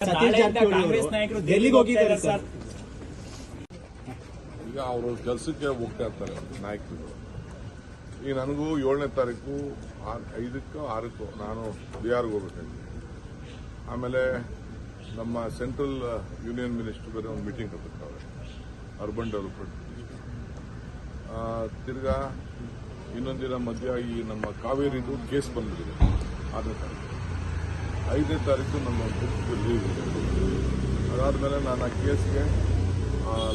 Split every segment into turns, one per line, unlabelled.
ಕಾಂಗ್ರೆಸ್
ಅವರು
ನಾಯಕರು
ಡೆಲ್ಲಿಗೆ ಹೋಗಿದ್ದಾರೆ ಸರ್?
ಈಗ ಅವರು ಕೆಲಸಕ್ಕೆ ಹೋಗ್ತಾ ಇರ್ತಾರೆ ನಾಯಕರು. ಈಗ ನನಗೂ ಏಳನೇ ತಾರೀಕು ಆ- ಐದಕ್ಕೋ ಆರಕ್ಕೋ ನಾನು ಬಿಹಾರ್ಗೆ ಹೋಗ್ಬೇಕಾಗಿದೆ ಆಮೇಲೆ ನಮ್ಮ ಸೆಂಟ್ರಲ್ ಯೂನಿಯನ್ ಮಿನಿಸ್ಟರ್ ಬೇರೆ ಒಂದು ಮೀಟಿಂಗ್ ಕರ್ತಿರ್ತಾರೆ ಅರ್ಬನ್ ಡೆವಲಪ್ಮೆಂಟ್ ಆ, ತಿರ್ಗಾ ಇನ್ನೊಂದಿನ ಮಧ್ಯ ಈ ನಮ್ಮ ಕಾವೇರಿದು ಕೇಸ್ ಬಂದಿದೆ ಆರನೇ ತಾರೀಕು. ಐದನೇ ತಾರೀಕು ನಮ್ಮ ಅದಾದಮೇಲೆ ನಾನು ಆ ಕೇಸ್ಗೆ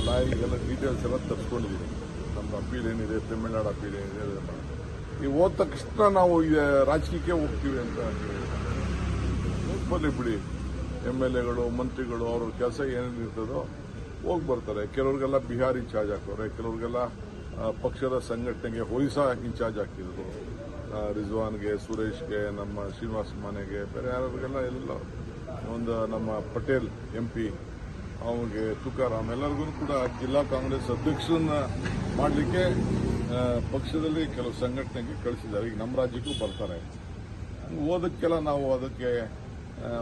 ಲಾಯರಿಗೆಲ್ಲ ಡೀಟೇಲ್ಸ್ ಎಲ್ಲ ತರಿಸ್ಕೊಂಡಿದ್ದೀನಿ ನಮ್ಮ ಅಪೀಲ್ ಏನಿದೆ, ತಮಿಳ್ನಾಡು ಅಪೀಲ್ ಏನಿದೆ, ಅದೆಲ್ಲ. ಈ ಹೋದ ತಕ್ಷಣ ನಾವು ರಾಜಕೀಯಕ್ಕೆ ಹೋಗ್ತೀವಿ ಅಂತ ಬರಲಿ ಬಿಡಿ. ಎಂ ಎಲ್ ಎಗಳು, ಮಂತ್ರಿಗಳು, ಅವ್ರ ಕೆಲಸ ಏನೇನು ಇರ್ತದೋ ಹೋಗಿ ಬರ್ತಾರೆ. ಕೆಲವ್ರಿಗೆಲ್ಲ ಬಿಹಾರ್ ಇನ್ಚಾರ್ಜ್ ಹಾಕೋರೆ ಕೆಲವ್ರಿಗೆಲ್ಲ ಪಕ್ಷದ ಸಂಘಟನೆಗೆ ಒರಿಸ್ಸಾ ಇನ್ಚಾರ್ಜ್ ಹಾಕಿದ್ರು ರಿಜ್ವಾನ್ಗೆ, ಸುರೇಶ್ಗೆ, ನಮ್ಮ ಶ್ರೀನಿವಾಸ ಮನೆಗೆ, ಬೇರೆ ಯಾರಿಗೆಲ್ಲ ಎಲ್ಲ ಒಂದು ನಮ್ಮ ಪಟೇಲ್ ಎಂ ಪಿ ಅವನಿಗೆ ತುಕಾರಾಮ್ ಎಲ್ಲರಿಗೂ ಕೂಡ ಜಿಲ್ಲಾ ಕಾಂಗ್ರೆಸ್ ಅಧ್ಯಕ್ಷರನ್ನ ಮಾಡಲಿಕ್ಕೆ ಪಕ್ಷದಲ್ಲಿ ಕೆಲವು ಸಂಘಟನೆಗೆ ಕಳಿಸಿದ್ದಾರೆ. ಈಗ ನಮ್ಮ ರಾಜ್ಯಕ್ಕೂ ಬರ್ತಾರೆ. ಓದಕ್ಕೆಲ್ಲ ನಾವು ಅದಕ್ಕೆ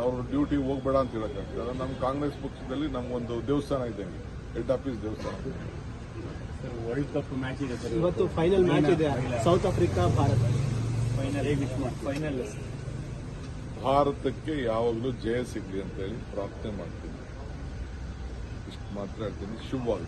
ಅವರು ಡ್ಯೂಟಿ ಹೋಗ್ಬೇಡ ಅಂತ ಹೇಳಕ್ಕಾಗ್ತದೆ. ನಮ್ಮ ಕಾಂಗ್ರೆಸ್ ಪಕ್ಷದಲ್ಲಿ ನಮ್ಗೊಂದು ದೇವಸ್ಥಾನ ಇದೆ. ಹೆಡ್ ಆಫೀಸ್ ದೇವಸ್ಥಾನ.
ವರ್ಲ್ಡ್ ಕಪ್ ಮ್ಯಾಚ್ ಇದೆ ಸರ್.
ಇವತ್ತು ಫೈನಲ್ ಮ್ಯಾಚ್ ಇದೆ. ಸೌತ್ ಆಫ್ರಿಕಾ ಭಾರತ
ಫೈನಲ್ ಫೈನಲ್
ಭಾರತಕ್ಕೆ ಯಾವಾಗಲೂ ಜಯ ಸಿಗಲಿ ಅಂತ ಹೇಳಿ ಪ್ರಾರ್ಥನೆ ಮಾಡ್ತೀನಿ. Madra Deniz
şu var.